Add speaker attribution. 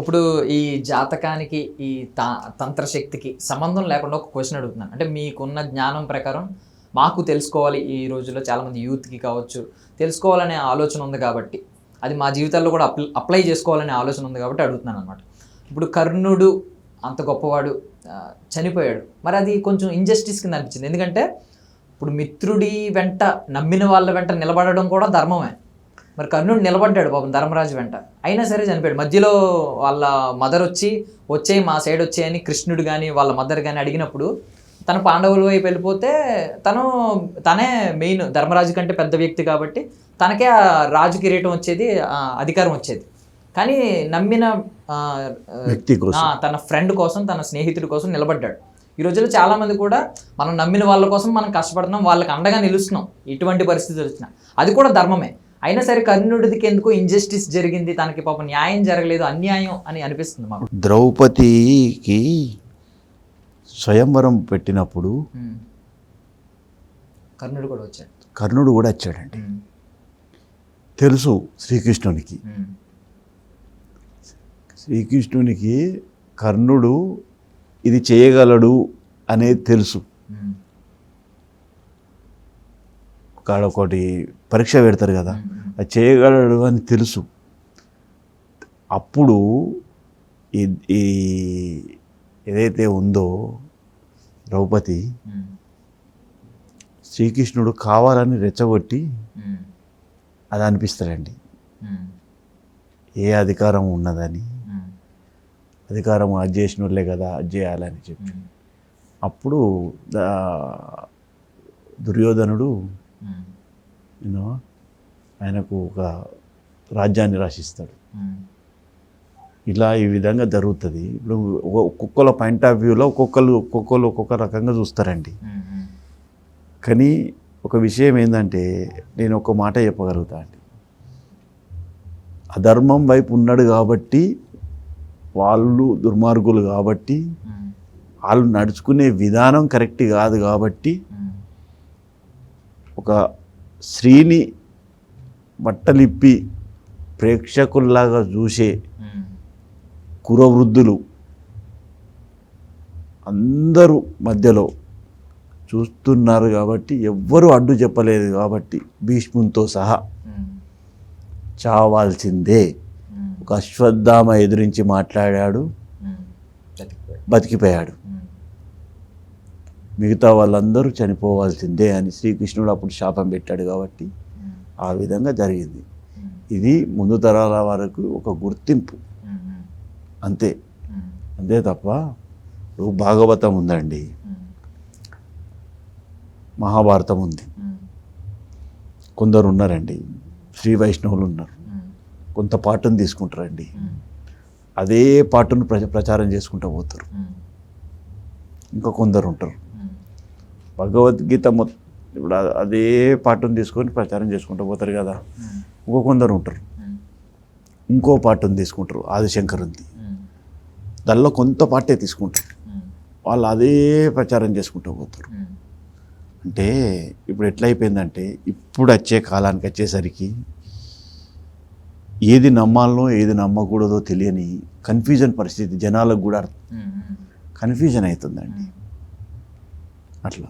Speaker 1: ఇప్పుడు ఈ జాతకానికి ఈ తా తంత్రశక్తికి సంబంధం లేకుండా ఒక క్వశ్చన్ అడుగుతున్నాను. అంటే మీకున్న జ్ఞానం ప్రకారం మాకు తెలుసుకోవాలి ఈ రోజుల్లో చాలామంది యూత్కి కావచ్చు. తెలుసుకోవాలనే ఆలోచన ఉంది కాబట్టి అది మా జీవితాల్లో కూడా అప్లై అప్లై చేసుకోవాలనే ఆలోచన ఉంది కాబట్టి అడుగుతున్నాను అనమాట ఇప్పుడు కర్ణుడు అంత గొప్పవాడు చనిపోయాడు. మరి అది కొంచెం ఇంజస్టిస్ కింద అనిపించింది. ఎందుకంటే ఇప్పుడు మిత్రుడి వెంట నమ్మిన వాళ్ళ వెంట నిలబడడం కూడా ధర్మమే. మరి కర్ణుడు నిలబడ్డాడు పాపం ధర్మరాజు వెంట. అయినా సరే చనిపోయాడు. మధ్యలో వాళ్ళ మదర్ వచ్చి వచ్చేయి మా సైడ్ వచ్చేయని కృష్ణుడు కానీ వాళ్ళ మదర్ కానీ అడిగినప్పుడు తన పాండవుల వైపు వెళ్ళిపోతే తను తనే మెయిన్ ధర్మరాజు కంటే పెద్ద వ్యక్తి కాబట్టి తనకే ఆ రాజు కిరీటం వచ్చేది అధికారం వచ్చేది. కానీ నమ్మిన
Speaker 2: వ్యక్తి కోసం.
Speaker 1: తన ఫ్రెండ్ కోసం తన స్నేహితుడి కోసం నిలబడ్డాడు. ఈ రోజుల్లో చాలా మంది కూడా మనం నమ్మిన వాళ్ళ కోసం మనం కష్టపడుతున్నాం వాళ్ళకి అండగా నిలుస్తున్నాం ఎటువంటి పరిస్థితులు వచ్చినా. అది కూడా ధర్మమే. అయినా సరే కర్ణుడికి ఎందుకో ఇంజస్టిస్ జరిగింది తనకి పాపం న్యాయం జరగలేదు అన్యాయం అని అనిపిస్తుంది మాకు
Speaker 2: ద్రౌపదికి స్వయంవరం పెట్టినప్పుడు.
Speaker 1: కర్ణుడు కూడా వచ్చాడు
Speaker 2: కర్ణుడు కూడా వచ్చాడండి. తెలుసు శ్రీకృష్ణునికి. శ్రీకృష్ణునికి కర్ణుడు ఇది చేయగలడు అనేది తెలుసు. కాడ ఒకటి పరీక్ష పెడతారు కదా అది చేయగలడు అని తెలుసు. అప్పుడు ఈ ఈ ఏదైతే ఉందో ద్రౌపది శ్రీకృష్ణుడు కావాలని రెచ్చగొట్టి అది అనిపిస్తాడండి. ఏ అధికారం ఉన్నదని అధికారం అది చేసిన వాళ్ళే కదా అది చేయాలని చెప్పి. అప్పుడు దుర్యోధనుడు యూనో ఆయనకు ఒక రాజ్యాన్ని రాసిస్తాడు
Speaker 1: ఉమ్.
Speaker 2: ఇలా ఈ విధంగా జరుగుతుంది ఇప్పుడు ఒక్కొక్కల పాయింట్ ఆఫ్ వ్యూలో ఒక్కొక్కరు ఒక్కొక్కరు ఒక్కొక్క రకంగా చూస్తారండి.
Speaker 1: ఉమ్.
Speaker 2: కానీ ఒక విషయం ఏంటంటే నేను ఒక మాట చెప్పగలుగుతా అండి అధర్మం వైపు ఉన్నాడు కాబట్టి వాళ్ళు దుర్మార్గులు కాబట్టి. వాళ్ళు నడుచుకునే విధానం కరెక్ట్ కాదు కాబట్టి. ఒక స్త్రీని బట్టలిప్పి ప్రేక్షకుల్లాగా చూసే. కురవృద్ధులు అందరూ మధ్యలో చూస్తున్నారు కాబట్టి ఎవ్వరూ అడ్డు చెప్పలేదు కాబట్టి భీష్మునితో సహా. చావాల్సిందే. ఒక అశ్వత్థామ ఎదురించి మాట్లాడాడు. బతికిపోయాడు. మిగతా వాళ్ళందరూ చనిపోవాల్సిందే అని శ్రీకృష్ణుడు అప్పుడు శాపం పెట్టాడు కాబట్టి ఆ విధంగా జరిగింది. ఇది ముందు తరాల వరకు ఒక గుర్తింపు. అంతే. అంతే తప్ప భాగవతం ఉందండి. మహాభారతం ఉంది. కొందరు ఉన్నారండి శ్రీ వైష్ణవులు ఉన్నారు. కొంత పాటను తీసుకుంటారండి. అదే పాటను ప్రచ ప్రచారం చేసుకుంటూ పోతారు. ఇంకా కొందరు ఉంటారు భగవద్గీత మొత్తం ఇప్పుడు అదే పాటను తీసుకొని ప్రచారం చేసుకుంటూ పోతారు కదా. ఇంకో కొందరు ఉంటారు. ఇంకో పాటను తీసుకుంటారు ఆదిశంకరుంది
Speaker 1: ఉమ్.
Speaker 2: దానిలో కొంత పాటే తీసుకుంటారు. వాళ్ళు అదే ప్రచారం చేసుకుంటూ పోతారు. అంటే ఇప్పుడు ఎట్లయిపోయిందంటే ఇప్పుడు వచ్చే కాలానికి వచ్చేసరికి ఏది నమ్మాలనో ఏది నమ్మకూడదో తెలియని కన్ఫ్యూజన్ పరిస్థితి జనాలకు కూడా. కన్ఫ్యూజన్ అవుతుందండి. అట్లా